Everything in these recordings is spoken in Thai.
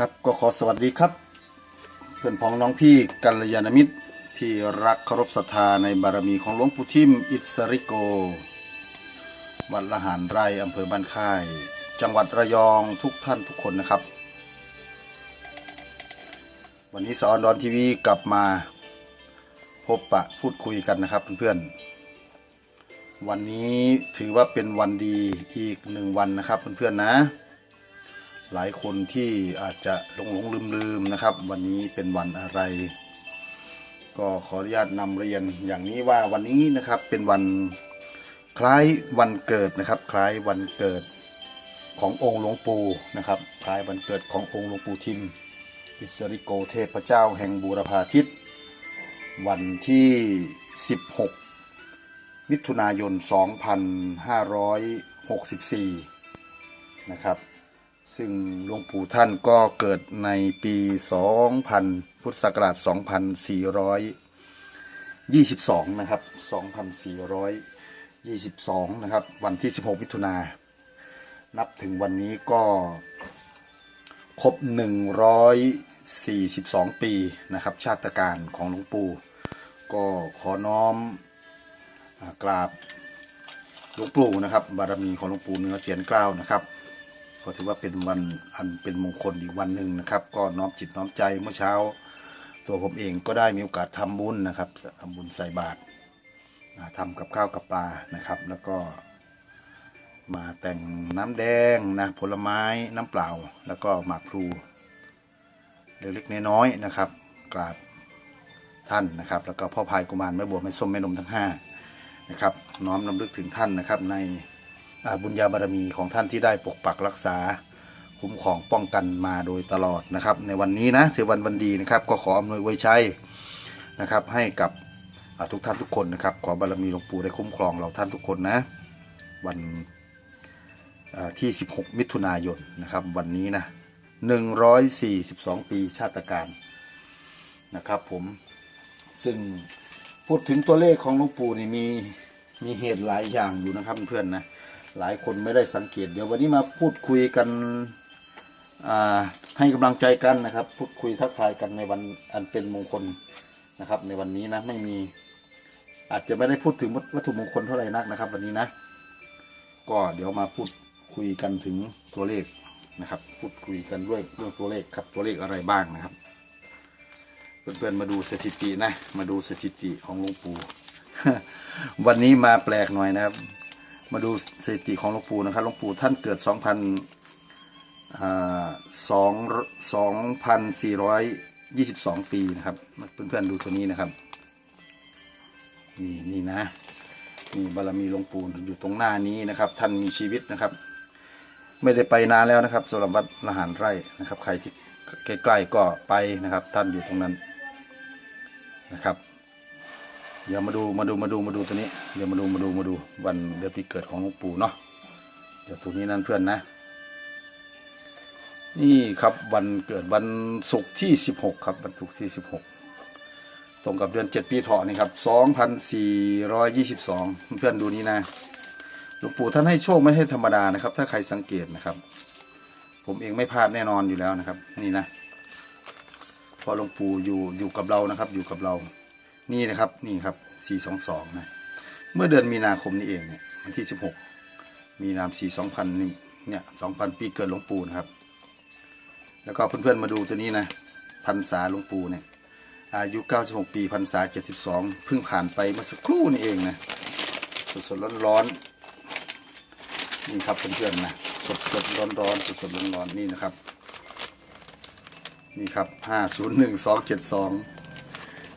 ครับก็ขอสวัสดีครับ เพื่อนพ้องน้องพี่กัลยาณมิตรที่รักเคารพศรัทธาในบารมีของหลวงปู่ทิมอิสริโก วัดละหารไร่อำเภอบ้านค่าย จังหวัดระยองทุกท่านทุกคนนะครับ วันนี้สอนดอนทีวีกลับมาพบปะพูดคุยกันนะครับเพื่อนๆวันนี้ถือว่าเป็นวันดีอีกหนึ่งวันนะครับเพื่อนๆนะ หลายคนที่อาจจะหลงหลงลืมลืมๆนะครับ วันนี้เป็นวันอะไร ก็ขออนุญาตนำเรียนอย่างนี้ว่าวันนี้นะครับเป็นวันคล้ายวันเกิดนะครับ คล้ายวันเกิดขององค์หลวงปู่นะครับ คล้ายวันเกิดขององค์หลวงปู่ทิมอิสริโกเทพเจ้าแห่งบูรพาทิตวันที่ 16 มิถุนายน 2564 นะครับ ซึ่งหลวงปู่ท่านก็เกิดในปี 2000 พุทธศักราช 2422 นะครับ 2422 นะครับ วันที่ 16 มิถุนา นับถึงวันนี้ก็ครบ 142 ปีนะครับ ชาติการของหลวงปู่ ก็ขอน้อมอกราบหลวงปู่นะครับ บารมีของหลวงปู่เนื้อเสียนเกล้านะครับ ก็ถือว่าเป็นวันอันเป็นมงคลอีกวันหนึ่งนะครับ ก็น้อมจิตน้อมใจเมื่อเช้า ตัวผมเองก็ได้มีโอกาสทำบุญนะครับทำบุญใส่บาตรทำกับข้าวกับปลานะครับ แล้วก็ มาแต่งน้ำแดงนะผลไม้น้ำเปล่า แล้วก็หมากพลูเล็กๆน้อยๆนะครับ กราบท่านนะครับ แล้วก็พ่อพายกุมารแม่บัวแม่ส้มแม่นมทั้งห้านะครับน้อมนำลึกถึงท่านนะครับใน บุญญาบารมีของท่านที่ได้ปกปักรักษา คุ้มครองป้องกันมาโดยตลอดนะครับ ในวันนี้นะถือวันวันดีนะครับ ก็ขออำนวยไว้ใช้นะครับ ให้กับทุกท่านทุกคนนะครับ ขอบารมีหลวงปู่ได้คุ้มครองเราท่านทุกคนนะ วันอ่าที่ 16 มิถุนายนนะครับ วันนี้นะ 142 ปีชาติการนะครับ ผมซึ่งพูดถึงตัวเลขของหลวงปู่นี่มีมีเหตุหลายอย่างอยู่นะครับเพื่อนๆนะ หลายคนไม่ได้สังเกต เดี๋ยววันนี้มาพูดคุยกันให้กำลังใจกันนะครับ พูดคุยทักทายกันในวันอันเป็นมงคลนะครับ ในวันนี้นะไม่มีอาจจะไม่ได้พูดถึงวัตถุมงคลเท่าไหร่นักนะครับ วันนี้นะ ก็เดี๋ยวมาพูดคุยกันถึงตัวเลขนะครับ พูดคุยกันด้วยเรื่องตัวเลขครับตัวเลขอะไรบ้างนะครับเพื่อนๆมาดูสถิตินะ มาดูสถิติของหลวงปู่วันนี้มาแปลกหน่อยนะครับ มาดูสถิติของหลวงปู่นะครับหลวงปู่ท่านเกิด 2,000อ่าสองสองพันสี่ร้อยยี่สิบสองปีนะครับเพื่อนๆดูตัวนี้นะครับ นี่นี่นะนี่บารมีหลวงปู่อยู่ตรงหน้านี้นะครับ ท่านมีชีวิตนะครับ ไม่ได้ไปนานแล้วนะครับสำหรับวัดละหารไร่นะครับ ใครที่ใกล้ๆก็ไปนะครับ ท่านอยู่ตรงนั้นนะครับ เดี๋ยวมาดูมาดูมาดูมาดูตัวนี้ เดี๋ยวมาดูมาดูมาดูวันเดือนปีเกิดของหลวงปู่เนาะเดี๋ยวตัวนี้นั่นเพื่อนนะ นี่ครับวันเกิดวันศุกร์ที่ 16 ครับวันศุกร์ที่ 16 ตรงกับเดือน 7 ปีเถาะนี่ครับ 2422 เพื่อนดูนี้นะหลวงปู่ท่านให้โชคไม่ใช่ธรรมดานะครับ ถ้าใครสังเกตนะครับ ผมเองไม่พลาดแน่นอนอยู่แล้วนะครับ นี่นะพอหลวงปู่อยู่อยู่กับเรานะครับ อยู่กับเรา นี่นะครับนี่ครับ 422 นะ เมื่อเดือนมีนาคมนี้เองเนี่ยวันที่ 16 มีนาม4 2000นี่เนี่ย2,000 ปีเกิดหลวงปู่นะครับ แล้วก็เพื่อนๆมาดูตัวนี้นะพรรษาหลวงปู่เนี่ยอายุ 96 ปีพรรษา 72 เพิ่งผ่านไปเมื่อสักครู่นี่เองนะสดๆร้อนๆนี่ครับเพื่อนๆนะสดๆร้อนๆสดๆร้อนๆนี่นะครับ นี่ครับ 501272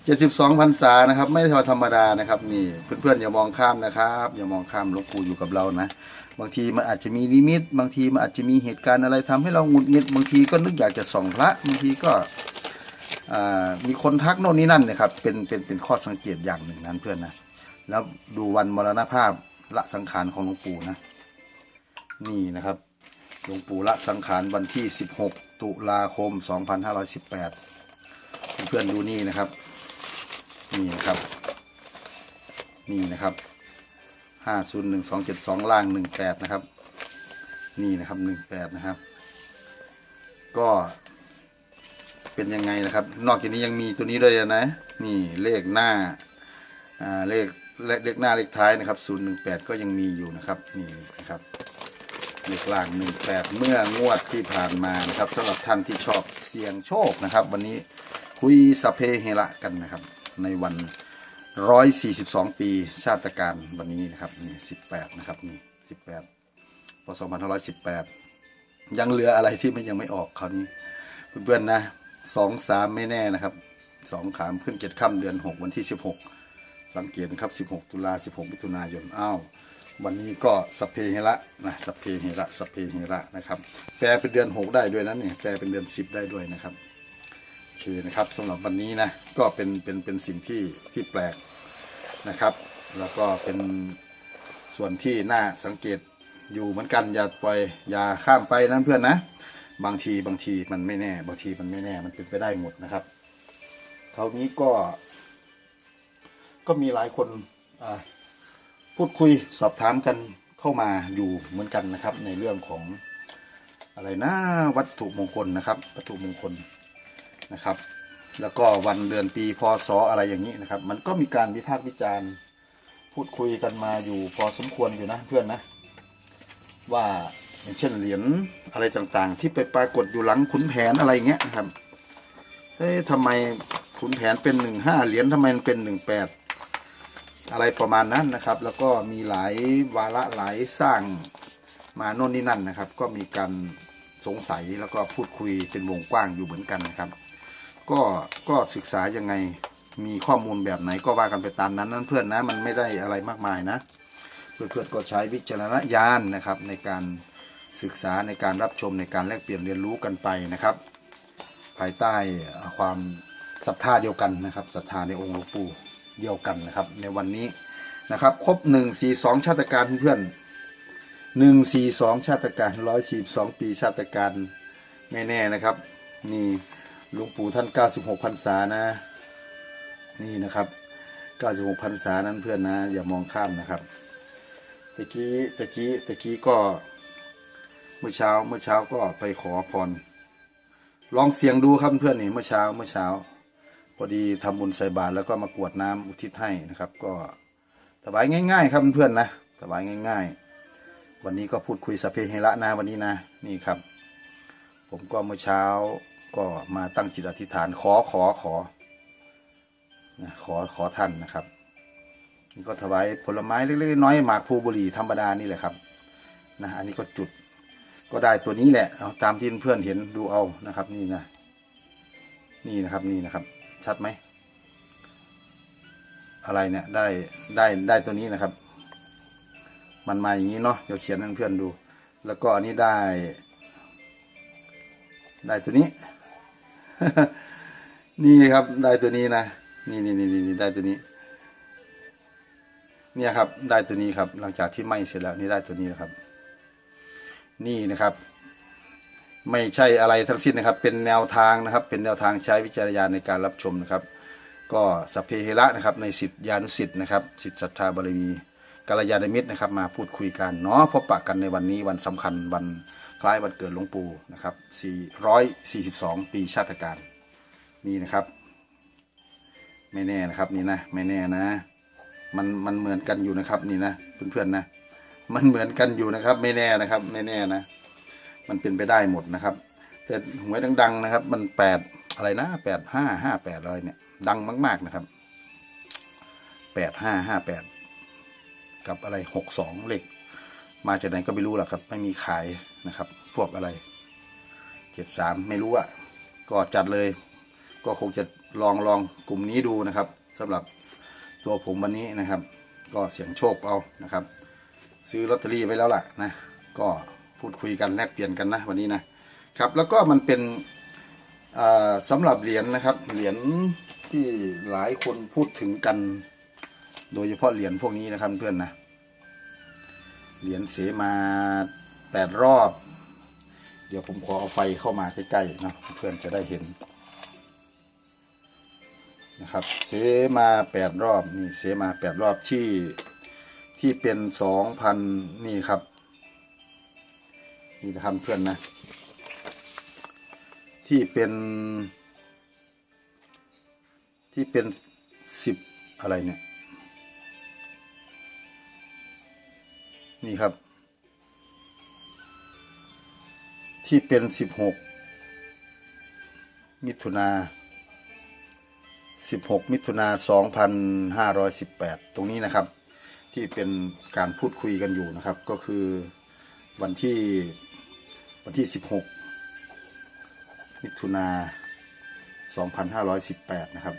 เจ็ดสิบสองพรรษานะครับ ไม่ธรรมดานะครับ นี่เพื่อนๆอย่ามองข้ามนะครับ อย่ามองข้ามหลวงปู่อยู่กับเรานะบางทีมันอาจจะมีนิมิต บางทีมันอาจจะมีเหตุการณ์อะไรทำให้เราหงุดหงิดบางทีก็นึกอยากจะส่องพระบางทีก็มีคนทักโน่นนี่นั่นนะครับเป็นเป็นเป็นข้อสังเกตอย่างหนึ่งนั้นเพื่อนนะแล้วดูวันมรณภาพละสังขารของหลวงปู่นะ นี่นะครับหลวงปู่ละสังขารวันที่ 16 ตุลาคม 2518 เพื่อนๆดูนี่นะครับ นี่นะครับ นี่นะครับห้าศูนย์หนึ่งสองเจ็ดสองล่างหนึ่งแปดนะครับ นี่นะครับหนึ่งแปดนะครับ ก็เป็นยังไงนะครับ นอกจากนี้ยังมีตัวนี้ด้วยนะ นี่เลขหน้าอ่าเลขเลขหน้าเลขท้ายนะครับ018ก็ยังมีอยู่นะครับ นี่นะครับเลขล่าง18เมื่องวดที่ผ่านมานะครับสำหรับท่านที่ชอบเสี่ยงโชคนะครับ วันนี้คุยสเพเฮระกันนะครับ ในวัน 142 ปีชาติการวันนี้นะครับนี่18 นะครับนี่18พศ2518 ยังเหลืออะไรที่มันยังไม่ออกคราวนี้ เพื่อนๆนะสองสามไม่แน่นะครับสองขามขึ้นเจ็ดค่ำเดือนหกวันที่สิบหกสังเกตนะครับสิบหกตุลาสิบหกมิถุนายนอ้าววันนี้ก็สเพเฮระนะสเพเฮระสเพเฮระนะครับ แปลเป็นเดือนหกได้ด้วยนะเนี่ยแปลเป็นเดือนสิบได้ด้วยนะครับ โอเคนะครับสำหรับวันนี้นะก็เป็นเป็นเป็นสิ่งที่ที่แปลกนะครับ แล้วก็เป็นส่วนที่น่าสังเกตอยู่เหมือนกันอย่าปล่อยอย่าข้ามไปนะเพื่อนนะ บางทีบางทีมันไม่แน่บางทีมันไม่แน่มันเป็นไปได้หมดนะครับคราวนี้ก็ก็มีหลายคนพูดคุยสอบถามกันเข้ามาอยู่เหมือนกันนะครับ ในเรื่องของอะไรนะวัตถุมงคลนะครับ วัตถุมงคล นะครับ แล้วก็วันเดือนปีพศอะไรอย่างนี้นะครับ มันก็มีการวิพากษ์วิจารณ์ พูดคุยกันมาอยู่พอสมควรอยู่นะเพื่อนนะ ว่าอย่างเช่นเหรียญอะไรต่างๆ ที่ไปปรากฏอยู่หลังขุนแผนอะไรเงี้ยนะครับเอ๊ะทำไมขุนแผนเป็นหนึ่งห้าเหรียญทำไมมันเป็นหนึ่งแปดอะไรประมาณนั้นนะครับ แล้วก็มีหลายวาระหลายสร้างมาโน่นนี่นั่นนะครับ ก็มีการสงสัยแล้วก็พูดคุยเป็นวงกว้างอยู่เหมือนกันนะครับ ก็ก็ศึกษายังไงมีข้อมูลแบบไหนก็ว่ากันไปตามนั้นนั่นเพื่อนนะมันไม่ได้อะไรมากมายนะเพื่อนๆก็ใช้วิจารณญาณนะครับในการศึกษาในการรับชมในการแลกเปลี่ยนเรียนรู้กันไปนะครับ ภายใต้ความศรัทธาเดียวกันนะครับศรัทธาในองค์หลวงปู่เดียวกันนะครับ ในวันนี้นะครับ ครบหนึ่งสี่สองชาติการเพื่อนหนึ่งสี่สองชาติการร้อยสี่สองปีชาติการไม่แน่นะครับนี่ หลวงปู่ท่านเก้าสิบหกพรรษานะ นี่นะครับเก้าสิบหกพรรษานั้นเพื่อนนะ อย่ามองข้ามนะครับตะกี้ตะกี้ตะกี้ก็ เมื่อเช้าเมื่อเช้าก็ไปขอพรลองเสียงดูครับเพื่อนนี่เมื่อเช้าเมื่อเช้า พอดีทำบุญใส่บาตรแล้วก็มากวดน้ำอุทิศให้นะครับ ก็ถวายง่าย ๆ ครับเพื่อนนะถวายง่าย ๆ วันนี้ก็พูดคุยสพเพเฮระนะวันนี้นะ นี่ครับ ผมก็เมื่อเช้า ก็มาตั้งจิตอธิษฐานขอขอขอนะขอขอท่านนะครับนี่ก็ถวายผลไม้เล็กๆน้อยๆหมากพลูบุรีธรรมดานี่แหละครับนะอันนี้ก็จุดก็ได้ตัวนี้แหละเอาตามที่เพื่อนเห็นดูเอานะครับ นี่นะ นี่นะครับนี่นะครับ ชัดไหมอะไรเนี่ยได้ได้ได้ตัวนี้นะครับ มันมาอย่างนี้เนาะเดี๋ยวเขียนให้เพื่อนดู แล้วก็อันนี้ได้ ได้ตัวนี้ นี่ครับได้ตัวนี้นะนี่นี่นี่นี่ได้ตัวนี้ เนี่ยครับได้ตัวนี้ครับ หลังจากที่ไหม้เสร็จแล้วนี่ได้ตัวนี้นะครับ นี่นะครับ ไม่ใช่อะไรทั้งสิ้นนะครับ เป็นแนวทางนะครับ เป็นแนวทางใช้วิจารณญาณในการรับชมนะครับ ก็สัพเพเฮระนะครับ ในสิทธิานุสิทธิ์นะครับสิทธิศรัทธาบารมีกัลยาณมิตรนะครับ มาพูดคุยกันเนาะพบปะกันในวันนี้วันสำคัญวัน คล้ายวันเกิดหลวงปู่นะครับ442 ปีชาติการนี่นะครับ ไม่แน่นะครับนี่นะไม่แน่นะ มันมันเหมือนกันอยู่นะครับนี่นะเพื่อนๆนะ มันเหมือนกันอยู่นะครับ ไม่แน่นะครับ ไม่แน่นะ มันเป็นไปได้หมดนะครับแต่หวยดัง ๆ นะครับ มันแปดอะไรนะแปดห้าห้าแปดอะไรเนี่ยดังมาก ๆนะครับแปดห้าห้าแปดกับอะไรหกสองเลข มาจากไหนก็ไม่รู้หรอกครับ ไม่มีขายนะครับ พวกอะไรเจ็ดสามไม่รู้อะก็จัดเลย ก็คงจะลองลองกลุ่มนี้ดูนะครับสำหรับตัวผมวันนี้นะครับ ก็เสี่ยงโชคเอานะครับ ซื้อลอตเตอรี่ไว้แล้วล่ะนะก็พูดคุยกันแลกเปลี่ยนกันนะวันนี้นะครับ แล้วก็มันเป็นอ่าสำหรับเหรียญนะครับเหรียญที่หลายคนพูดถึงกัน โดยเฉพาะเหรียญพวกนี้นะครับเพื่อนนะ เหรียญเสมาแปดรอบ เดี๋ยวผมขอเอาไฟเข้ามาใกล้ๆนะเพื่อนจะได้เห็นนะครับเสมาแปดรอบนี่เสมาแปดรอบที่ที่เป็นสองพันนี่ครับ นี่นะครับเพื่อนนะ ที่เป็น ที่เป็นสิบอะไรเนี่ย นี่ครับ ที่เป็นสิบหกมิถุนาสิบหกมิถุนาสองพันห้าร้อยสิบแปดตรงนี้นะครับ ที่เป็นการพูดคุยกันอยู่นะครับ ก็คือวันที่วันที่สิบหกมิถุนาสองพันห้าร้อยสิบแปดนะครับ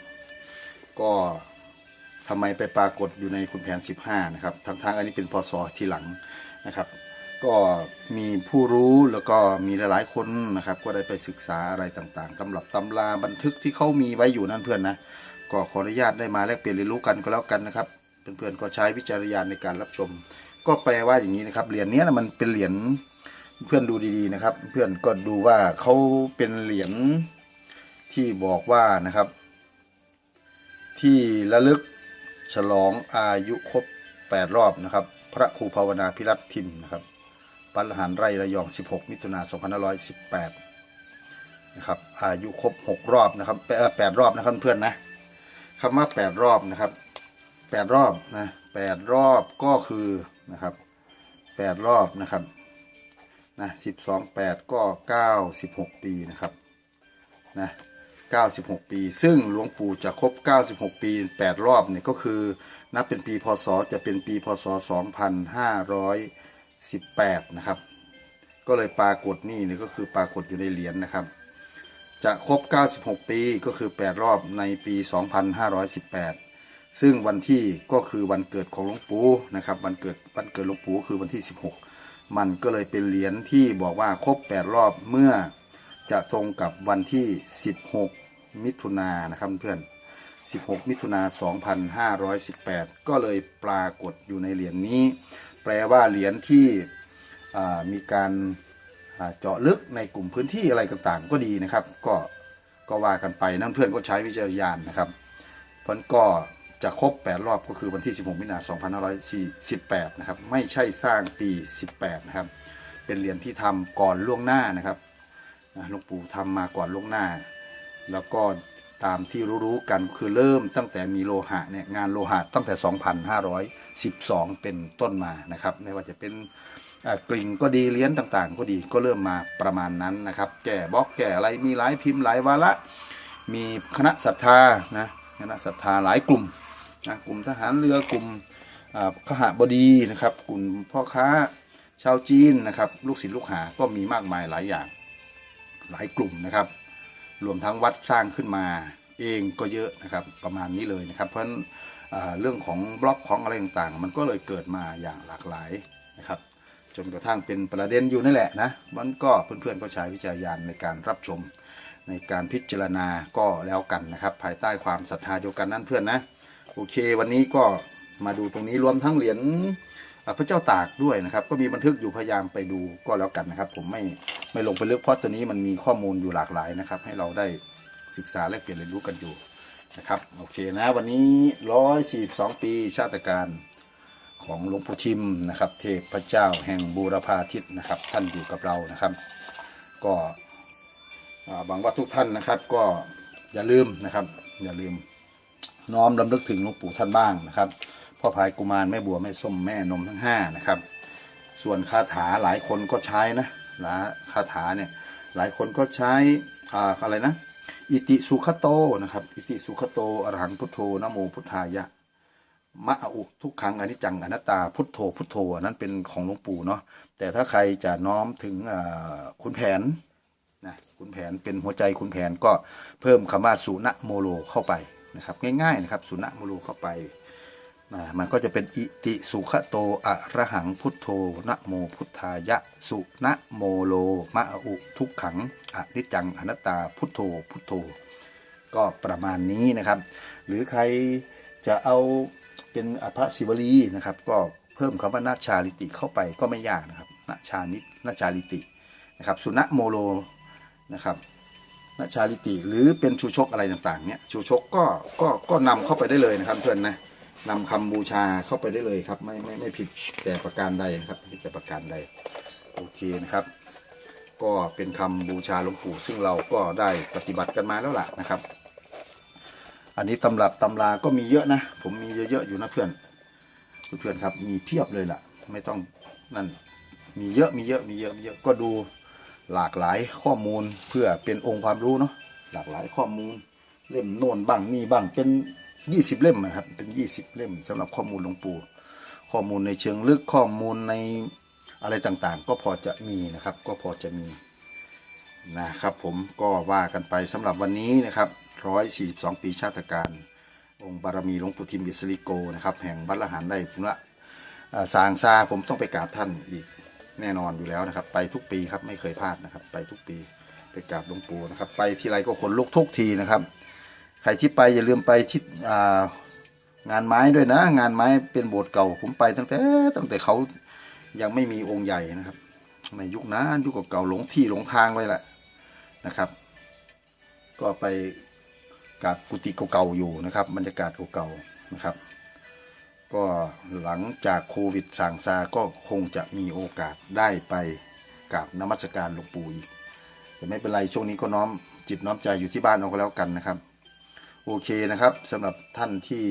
ก็ ทำไมไปปรากฏอยู่ในคุณแผน 15 นะครับ ทั้งทางๆอันนี้เป็นพศทีหลังนะครับ ก็มีผู้รู้แล้วก็มีหลายๆคนนะครับ ก็ได้ไปศึกษาอะไรต่างๆตำรับตำราบันทึกที่เขามีไว้อยู่นั่นเพื่อนนะ ก็ขออนุญาตได้มาแลกเปลี่ยนเรียนรู้กันก็แล้วกันนะครับ เพื่อนๆก็ใช้วิจารณญาณในการรับชม ก็แปลว่าอย่างนี้นะครับ เหรียญนี้นะมันเป็นเหรียญเพื่อนดูดีๆนะครับ เพื่อนก็ดูว่าเขาเป็นเหรียญที่บอกว่านะครับ ที่ระลึก ฉลองอายุครบ8 รอบนะครับ พระครูภาวนาพิรัตทิมนะครับปัลหารไร่ระยอง 16 มิถุนา2518 นะครับ อายุครบ 6 รอบนะครับแปดแปดรอบนะครับเพื่อนนะคำว่า 8 รอบนะครับ 8 รอบนะ8รอบก็คือนะครับ 8 รอบนะครับนะ12 8 ก็ 96 ปีนะครับนะ 96 ปี ซึ่งหลวงปู่จะครบ 96 ปี 8 รอบเนี่ยก็คือ นับเป็นปีพศจะเป็นปีพศ 2518 นะครับ ก็เลยปรากฏนี่เนี่ยก็คือปรากฏอยู่ในเหรียญนะครับ จะครบ 96 ปีก็คือ 8 รอบในปี 2518 ซึ่งวันที่ก็คือวันเกิดของหลวงปู่นะครับ วันเกิดวันเกิดหลวงปู่คือวันที่ 16 มันก็เลยเป็นเหรียญที่บอกว่าครบ 8 รอบเมื่อจะตรงกับวันที่ 16 มิถุนานะครับเพื่อน 16 มิถุนายน2518 ก็เลยปรากฏอยู่ในเหรียญนี้ แปลว่าเหรียญที่มีการเจาะลึกในกลุ่มพื้นที่อะไรต่างๆ ก็ดีนะครับ ก็ก็ว่ากันไปนั่นเพื่อนก็ใช้วิจารณญาณนะครับเพราะก็จะครบ 8 รอบก็คือวันที่ 16 มิถุนายน2518นะครับ ไม่ใช่สร้างปี 18 นะครับ เป็นเหรียญที่ทำก่อนล่วงหน้านะครับหลวงปู่ทำมาก่อนล่วงหน้า แล้วก็ตามที่รู้ๆกันคือเริ่มตั้งแต่มีโลหะเนี่ยงานโลหะตั้งแต่ 2512 เป็นต้นมานะครับ ไม่ว่าจะเป็นกลิ่งก็ดีเหรียญต่างๆ ก็ดีก็เริ่มมาประมาณนั้นนะครับ แก่บล็อกแก่อะไรมีหลายพิมพ์หลายวาระมีคณะศรัทธานะคณะศรัทธาหลายกลุ่มนะกลุ่มทหารเรือกลุ่มอ่าขหบดีนะครับ กลุ่มพ่อค้าชาวจีนนะครับ ลูกศิษย์ลูกหาก็มีมากมายหลายอย่างหลายกลุ่มนะครับ รวมทั้งวัดสร้างขึ้นมาเองก็เยอะนะครับประมาณนี้เลยนะครับ เพราะเรื่องของบล็อกของอะไรต่างๆ มันก็เลยเกิดมาอย่างหลากหลายนะครับจนกระทั่งเป็นประเด็นอยู่นั่นแหละนะมันก็เพื่อนๆก็ใช้วิจารณญาณในการรับชม ในการพิจารณาก็แล้วกันนะครับ ภายใต้ความศรัทธาเดียวกันนั่นเพื่อนนะโอเค วันนี้ก็มาดูตรงนี้รวมทั้งเหรียญ พระเจ้าตากด้วยนะครับ ก็มีบันทึกอยู่พยายามไปดูก็แล้วกันนะครับ ผมไม่ไม่ลงไปลึกเพราะตัวนี้มันมีข้อมูลอยู่หลากหลายนะครับ ให้เราได้ศึกษาและเปลี่ยนเรียนรู้กันอยู่นะครับโอเคนะวันนี้ร้อยสี่สองปีชาติการของหลวงปู่ทิมนะครับ เทพเจ้าแห่งบูรพาทิตนะครับ ท่านอยู่กับเรานะครับ ก็อ่าหวังว่าทุกท่านนะครับก็อย่าลืมนะครับ อย่าลืมน้อมรำลึกถึงหลวงปู่ท่านบ้างนะครับ พ่อพายกุมารแม่บัวแม่ส้มแม่นมทั้งห้านะครับ ส่วนคาถาหลายคนก็ใช้นะนะคาถาเนี่ยหลายคนก็ใช้อ่าอะไรนะ อิติสุขโตนะครับ อิติสุขโตอรหังพุทโธนะโมพุทธายะมะอุทุกขังอนิจจังอนัตตาพุทโธพุทโธนั้นเป็นของหลวงปู่เนาะแต่ถ้าใครจะน้อมถึงคุณแผนนะคุณแผนเป็นหัวใจคุณแผนก็เพิ่มคำว่าสุนโมโลเข้าไปนะครับ ง่ายๆนะครับสุนโมโลเข้าไป นะมันก็จะเป็นอิติสุขโตอะระหังพุทโธนะโมพุทธายะ สุนะโมโลมะอุทุกขังอนิจังอนัตตาพุทโธพุทโธ ก็ประมาณนี้นะครับ หรือใครจะเอาเป็นอภศิวลีนะครับ ก็เพิ่มคำว่านาชาลิติเข้าไปก็ไม่ยากนะครับนาชานินาชาลิตินะครับ สุนะโมโลนะครับนาชาลิติหรือเป็นชูชกอะไรต่างๆเนี่ยชูชกก็ก็ก็นำเข้าไปได้เลยนะครับเพื่อนนะ นำคำบูชาเข้าไปได้เลยครับ ไม่ไม่ไม่ผิดแต่ประการใดนะครับไม่ผิดแต่ประการใดโอเคนะครับ ก็เป็นคำบูชาหลวงปู่ซึ่งเราก็ได้ปฏิบัติกันมาแล้วล่ะนะครับ อันนี้ตำรับตำราก็มีเยอะนะ ผมมีเยอะๆอยู่นะเพื่อนเพื่อนครับมีเพียบเลยล่ะ ไม่ต้องนั่นมีเยอะมีเยอะมีเยอะมีเยอะก็ดูหลากหลายข้อมูลเพื่อเป็นองค์ความรู้เนาะหลากหลายข้อมูลเล่มโน่นบ้างนี่บ้างเป็น ยี่สิบเล่มนะครับ เป็นยี่สิบเล่มสำหรับข้อมูลหลวงปู่ ข้อมูลในเชิงลึกข้อมูลในอะไรต่างๆ ก็พอจะมีนะครับ ก็พอจะมีนะครับผมก็ว่ากันไปสำหรับวันนี้นะครับ142ปีชาติการ องค์บารมีหลวงปู่ทิมบิสริโกนะครับ แห่งวัดละหารได้พุละสางซาผมต้องไปกราบท่านอีกแน่นอนอยู่แล้วนะครับ ไปทุกปีครับไม่เคยพลาดนะครับ ไปทุกปีไปกราบหลวงปู่นะครับ ไปทีไรก็ขนลุกทุกทีนะครับ รที่ไปอย่าลืมไปที่งานไม้ด้วยนะ งานไม้เป็นโบสถ์เก่าผมไปตั้งแต่ ตั้งแต่เขายังไม่มีองค์ใหญ่นะครับในยุคนั้นยุคเก่าหลงที่หลงทางไว้แหละนะครับ ก็ไปกราบกุฏิเก่าๆอยู่นะครับบรรยากาศเก่าๆนะครับ ก็หลังจากโควิดสางซาก็คงจะมีโอกาสได้ไปกราบนมัสการหลวงปู่อีกแต่ไม่เป็นไรช่วงนี้ก็น้อมจิตน้อมใจอยู่ที่บ้านเอาก็แล้วกันนะครับ โอเคนะครับสำหรับท่านที่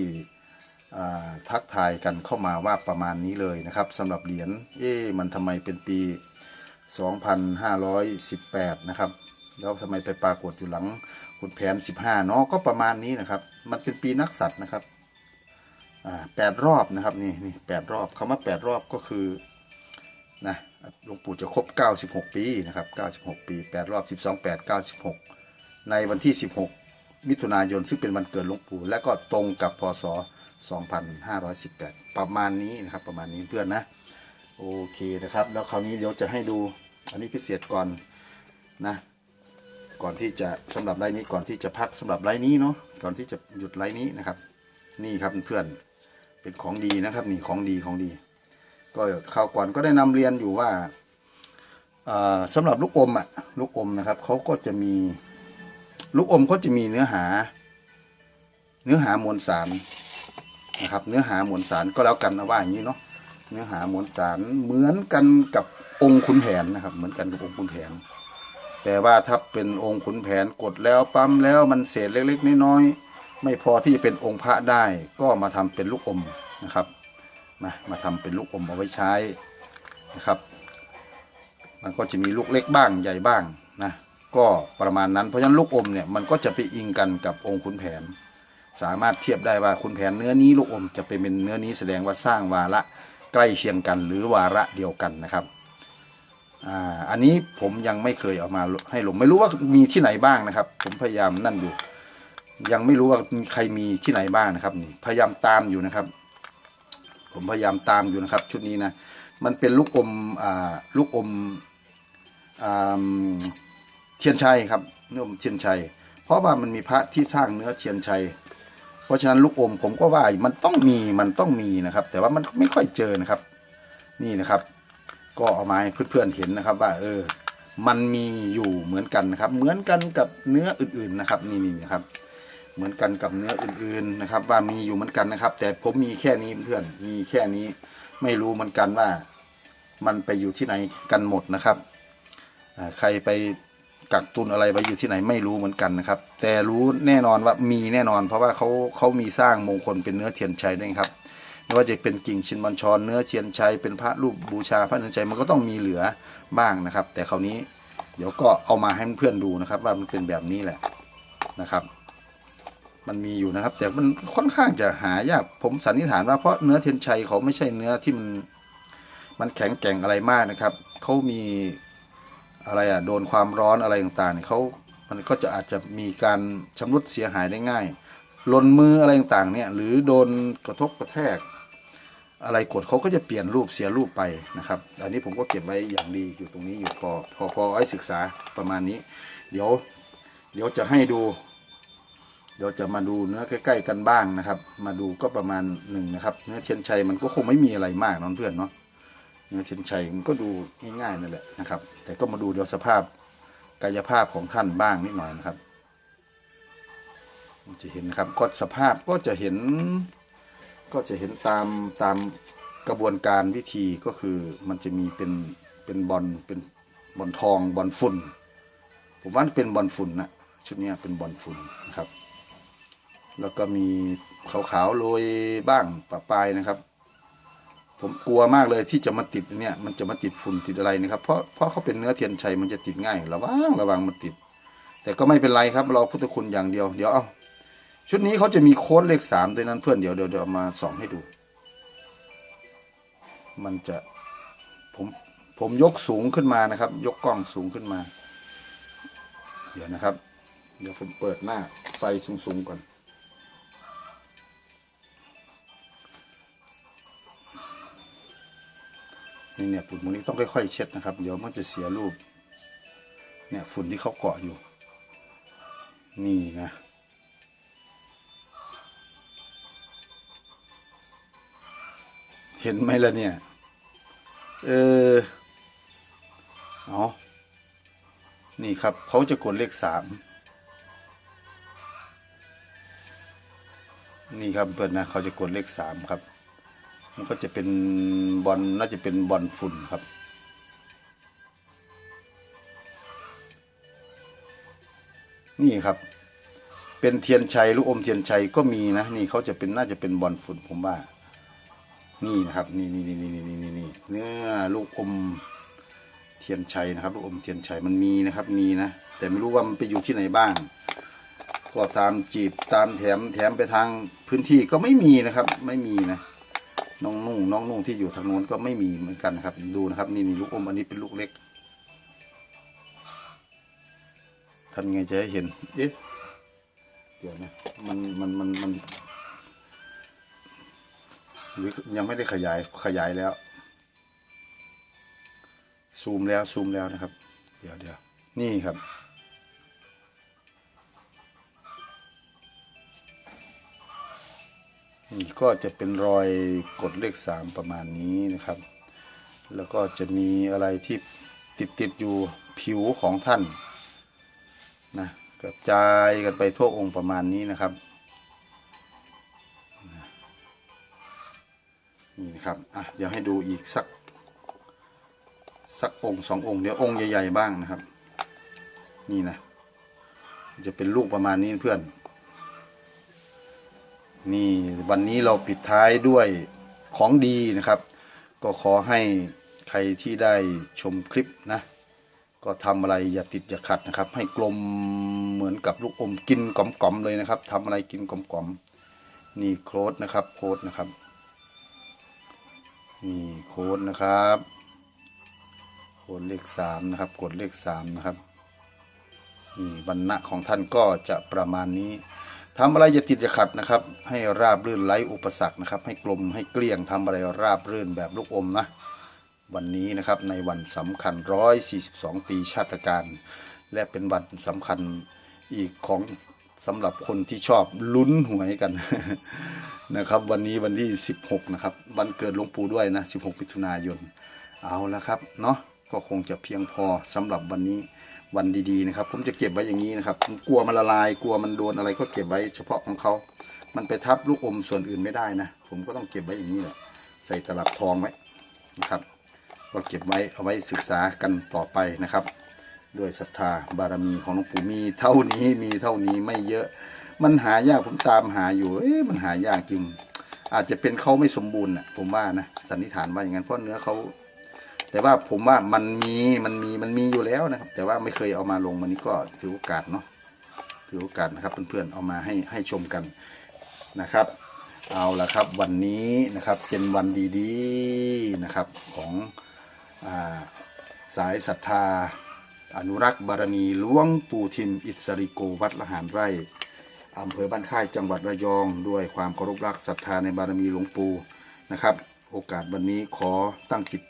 ทักทายกันเข้ามาว่าประมาณนี้เลยนะครับสำหรับเหรียญเอ๊ะมันทำไมเป็นปี 2518 นะครับ แล้วทำไมไปปรากฏอยู่หลังขุนแผน 15 เนาะก็ประมาณนี้นะครับ มันเป็นปีนักสัตว์นะครับแปดรอบนะครับนี่นี่แปดรอบคำว่าแปดรอบก็คือนะหลวงปู่จะครบ 96 ปีนะครับ 96 ปี 8 รอบ 12 8 96 ในวันที่ 16 มิถุนายนซึ่งเป็นวันเกิดหลวงปู่และก็ตรงกับพศ 2518 ประมาณนี้นะครับ ประมาณนี้เพื่อนนะ โอเคนะครับ แล้วคราวนี้เดี๋ยวจะให้ดูอันนี้พิเศษก่อนนะ ก่อนที่จะสำหรับไลน์นี้ก่อนที่จะพักสำหรับไลน์นี้เนาะก่อนที่จะหยุดไลน์นี้นะครับ นี่ครับเพื่อนเป็นของดีนะครับ นี่ของดีของดี ก็คราวก่อนก็ได้นำเรียนอยู่ว่าอ่าสำหรับลูกอมอะลูกอมนะครับเขาก็จะมี ลูกอมก็จะมีเนื้อหา เนื้อหามวลสารนะครับ เนื้อหามวลสารก็แล้วกันนะว่าอย่างนี้เนาะเนื้อหามวลสารเหมือนกันกับองค์ขุนแผนนะครับ เหมือนกันกับองค์ขุนแผน แต่ว่าถ้าเป็นองค์ขุนแผนกดแล้วปั๊มแล้วมันเศษเล็กๆน้อยๆไม่พอที่จะเป็นองค์พระได้ ก็มาทำเป็นลูกอมนะครับมามาทำเป็นลูกอมเอาไว้ใช้นะครับ มันก็จะมีลูกเล็กบ้างใหญ่บ้างนะ ก็ประมาณนั้นเพราะฉะนั้นลูกอมเนี่ยมันก็จะไปอิงกันกับองค์ขุนแผน สามารถเทียบได้ว่าขุนแผนเนื้อนี้ลูกอมจะไปเป็นเนื้อนี้แสดงว่าสร้างวาระใกล้เคียงกันหรือวาระเดียวกันนะครับอ่าอันนี้ผมยังไม่เคยเอามาให้ลงไม่รู้ว่ามีที่ไหนบ้างนะครับ ผมพยายามนั่นอยู่ ยังไม่รู้ว่าใครมีที่ไหนบ้างนะครับนี่พยายามตามอยู่นะครับ ผมพยายามตามอยู่นะครับ ชุดนี้นะมันเป็นลูกอมอ่าลูกอมอ่า เทียนชัยครับเนื้ออมเทียนชัย เพราะว่ามันมีพระที่สร้างเนื้อเทียนชัย เพราะฉะนั้นลูกอมผมก็ว่ามันต้องมีมันต้องมีนะครับ แต่ว่ามันไม่ค่อยเจอนะครับ นี่นะครับ ก็เอามาให้เพื่อนๆเห็นนะครับ ว่า เออ มันมีอยู่เหมือนกันนะครับ เหมือนกันกับเนื้ออื่นๆนะครับ นี่นี่นะครับ เหมือนกันกับเนื้ออื่นๆนะครับ ว่ามีอยู่เหมือนกันนะครับ แต่ผมมีแค่นี้เพื่อนมีแค่นี้ ไม่รู้เหมือนกันว่า มันไปอยู่ที่ไหนกันหมดนะครับใครไป กักตุนอะไรไปอยู่ที่ไหนไม่รู้เหมือนกันนะครับ แต่รู้แน่นอนว่ามีแน่นอน เพราะว่าเขาเขามีสร้างมงคลเป็นเนื้อเทียนชัยด้วยครับไม่ว่าจะเป็นกิ่งชินบัญชรเนื้อเทียนชัยเป็นพระรูปบูชาพระเทียนชัยมันก็ต้องมีเหลือบ้างนะครับ แต่คราวนี้เดี๋ยวก็เอามาให้เพื่อนๆดูนะครับ ว่ามันเป็นแบบนี้แหละนะครับ มันมีอยู่นะครับ แต่มันค่อนข้างจะหายากผมสันนิษฐานว่าเพราะเนื้อเทียนชัยเขาไม่ใช่เนื้อที่มันมันแข็งแกร่งอะไรมากนะครับเขามี อะไรอะโดนความร้อนอะไรต่างๆเนี่ยเขามันก็จะอาจจะมีการชำรุดเสียหายได้ง่ายหล่นมืออะไรต่างๆเนี่ยหรือโดนกระทบกระแทก อะไรกดเขาก็จะเปลี่ยนรูปเสียรูปไปนะครับอันนี้ผมก็เก็บไว้อย่างดีอยู่ตรงนี้อยู่พอพอพอไว้ศึกษาประมาณนี้ เดี๋ยว เดี๋ยวจะให้ดู เดี๋ยวจะมาดูเนื้อใกล้ ๆ กันบ้างนะครับ มาดูก็ประมาณหนึ่งนะครับ เนื้อเทียนชัยมันก็คงไม่มีอะไรมากน้องเพื่อนเนาะ นื้อเทียนชัยมันก็ดูง่ายๆนั่นแหละนะครับ แต่ก็มาดูเดี๋ยวสภาพกายภาพของท่านบ้างนิดหน่อยนะครับจะเห็นนะครับก็สภาพก็จะเห็น ก็จะเห็นตามตามกระบวนการวิธีก็คือมันจะมีเป็นเป็นบอลเป็นบอลทองบอลฝุ่น ผมว่าเป็นบอลฝุ่นนะชุดนี้เป็นบอลฝุ่นนะครับ แล้วก็มีขาวๆโรยบ้างปะปลายนะครับ ผมกลัวมากเลยที่จะมาติดเนี่ย มันจะมาติดฝุ่นติดอะไรนะครับ เพราะเพราะเขาเป็นเนื้อเทียนชัยมันจะติดง่ายระวังระวังมันติด แต่ก็ไม่เป็นไรครับเราพุทธคุณอย่างเดียวเดี๋ยวเอาชุดนี้เขาจะมีโค้ดเลขสามด้วยนั้นเพื่อนเดี๋ยวเดี๋ยวเดี๋ยวมาส่องให้ดู มันจะผมผมยกสูงขึ้นมานะครับ ยกกล้องสูงขึ้นมา เดี๋ยวนะครับ เดี๋ยวผมเปิดหน้าไฟสูงๆก่อน นี่เนี่ยปุ่มตรงนี้ต้องค่อยๆเช็ดนะครับ เดี๋ยวมันจะเสียรูป เนี่ยฝุ่นที่เขาเกาะอยู่ นี่นะเห็นไหมล่ะเนี่ย เออเอานี่ครับ เขาจะกดเลขสาม นี่ครับเพื่อนนะ เขาจะกดเลขสามครับ มันก็จะเป็นบอลน่าจะเป็นบอลฝุ่นครับ นี่ครับ เป็นเทียนชัยลูกอมเทียนชัยก็มีนะนี่เขาจะเป็นน่าจะเป็นบอลฝุ่นผมว่า นี่นะครับ นี่นี่นี่นี่นี่นี่นี่เนื้อลูกอมเทียนชัยนะครับ ลูกอมเทียนชัยมันมีนะครับมีนะแต่ไม่รู้ว่ามันไปอยู่ที่ไหนบ้างก็ตามจีบตามแถมแถมไปทางพื้นที่ก็ไม่มีนะครับ ไม่มีนะ น้องนุ่งน้องนุ่งที่อยู่ทางโน้นก็ไม่มีเหมือนกันครับ ดูนะครับนี่นี่ลูกอมอันนี้เป็นลูกเล็กทำยังไงจะให้เห็นเอ๊ะเดี๋ยวนะมันมันมันมันหรือยังไม่ได้ขยายขยายแล้ว ซูมแล้วซูมแล้วนะครับ เดี๋ยวเดี๋ยวนี่ครับ ก็จะเป็นรอยกดเลขสามประมาณนี้นะครับ แล้วก็จะมีอะไรที่ติดติดอยู่ผิวของท่านนะกระจายกันไปทั่วองค์ประมาณนี้นะครับนี่นะครับอะเดี๋ยวให้ดูอีกสักสักองค์สององค์เดี๋ยวองค์ใหญ่ ๆ บ้างนะครับ นี่นะ จะเป็นลูกประมาณนี้เพื่อน นี่วันนี้เราปิดท้ายด้วยของดีนะครับ ก็ขอให้ใครที่ได้ชมคลิปนะ ก็ทำอะไรอย่าติดอย่าขัดนะครับ ให้กลมเหมือนกับลูกอมกินกล่อมๆเลยนะครับทำอะไรกินกล่อมๆนี่โค้ดนะครับโค้ดนะครับนี่โค้ดนะครับโค้ดเลขสามนะครับ กดเลขสามนะครับนี่บรรณะของท่านก็จะประมาณนี้ ทำอะไรอย่าติดอย่าขัดนะครับ ให้ราบรื่นไร้อุปสรรคนะครับ ให้กลมให้เกลี้ยงทำอะไรราบรื่นแบบลูกอมนะ วันนี้นะครับในวันสำคัญ 142 ปีชาติการ และเป็นวันสำคัญอีกของสำหรับคนที่ชอบลุ้นหวยกันนะครับ วันนี้วันที่ 16 นะครับ วันเกิดหลวงปู่ด้วยนะ 16 มิถุนายน เอาละครับเนาะก็คงจะเพียงพอสำหรับวันนี้ วันดีๆนะครับ ผมจะเก็บไว้อย่างนี้นะครับผมกลัวมันละลาย กลัวมันโดนอะไรก็เก็บไว้เฉพาะของเขามันไปทับลูกอมส่วนอื่นไม่ได้นะผมก็ต้องเก็บไว้อย่างนี้แหละใส่ตลับทองไว้นะครับ ก็เก็บไว้เอาไว้ศึกษากันต่อไปนะครับ ด้วยศรัทธาบารมีของหลวงปู่มีเท่านี้มีเท่านี้ไม่เยอะ มันหายากผมตามหาอยู่เอ๊ะมันหายากจริง อาจจะเป็นเขาไม่สมบูรณ์น่ะผมว่านะสันนิษฐานว่าอย่างนั้นเพราะเนื้อเขา แต่ว่าผมว่ามันมีมันมีมันมีอยู่แล้วนะครับ แต่ว่าไม่เคยเอามาลงวันนี้ก็ถือโอกาสเนาะถือโอกาสนะครับเพื่อนๆเอามาให้ให้ชมกันนะครับ เอาละครับวันนี้นะครับเป็นวันดีๆนะครับของอาสายศรัทธา อนุรักษ์บารมีหลวงปู่ทิมอิสริโกวัดละหารไร่อำเภอบ้านค่ายจังหวัดระยอง ด้วยความเคารพรักศรัทธาในบารมีหลวงปู่นะครับ โอกาสวันนี้ขอตั้งจิต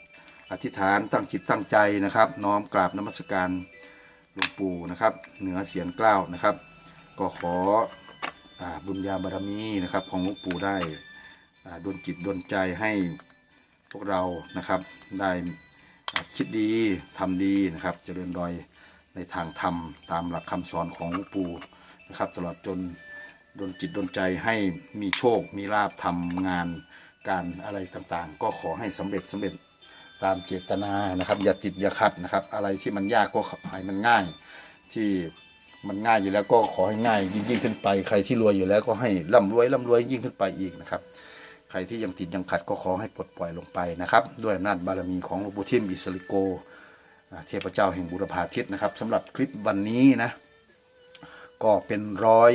อธิษฐานตั้งจิตตั้งใจนะครับ น้อมกราบนมัสการหลวงปู่นะครับ เหนือเสียนกล้าวนะครับ ก็ขออบุญญาบารมีนะครับ ของหลวงปู่ได้ดลจิตดลใจให้พวกเรานะครับได้คิดดีทำดีนะครับเจริญรอยในทางธรรมตามหลักคำสอนของหลวงปู่นะครับ ตลอดจนดนจิตดนใจให้มีโชคมีลาบทำงานการอะไรต่างๆ ก็ขอให้สำเร็จสำเร็จ ตามเจตนานะครับ อย่าติดอย่าขัดนะครับ อะไรที่มันยากก็ให้มันง่าย ที่มันง่ายอยู่แล้วก็ขอให้ง่ายยิ่งยิ่งขึ้นไปใครที่รวยอยู่แล้วก็ให้ร่ำรวยร่ำรวยยิ่งขึ้นไปอีกนะครับ ใครที่ยังติดยังขัดก็ขอให้ปลดปล่อยลงไปนะครับ ด้วยอำนาจบารมีของหลวงปู่ทิมอิสริโกเทพเจ้าแห่งบุรพาทิตนะครับสำหรับคลิปวันนี้นะก็เป็นร้อย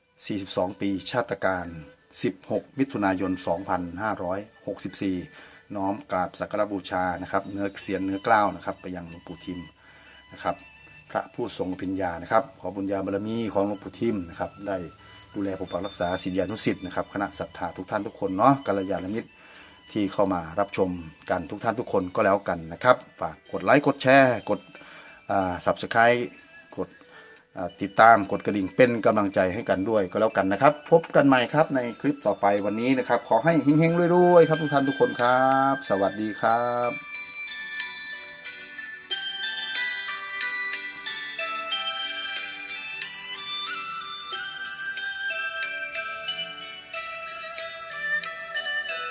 42 ปีชาติการ 16 มิถุนายน 2564 น้อมกราบสักการบูชานะครับ เนื้อเสียนเนื้อกล้าวนะครับ ไปยังหลวงปู่ทิมนะครับ พระผู้ทรงปิญญานะครับ ขอบุญญาบารมีของหลวงปู่ทิมนะครับ ได้ดูแลปกปักรักษาศิษยานุศิษย์นะครับคณะศรัทธาทุกท่านทุกคนเนาะกัลยาณมิตรที่เข้ามารับชมกันทุกท่านทุกคนก็แล้วกันนะครับ ฝากกดไลค์กดแชร์ กดอ่า subscribe ติดตามกดกระดิ่งเป็นกำลังใจให้กันด้วยก็แล้วกันนะครับ พบกันใหม่ครับในคลิปต่อไปวันนี้นะครับ ขอให้เฮงๆรวยๆครับทุกท่านทุกคนครับ สวัสดีครับ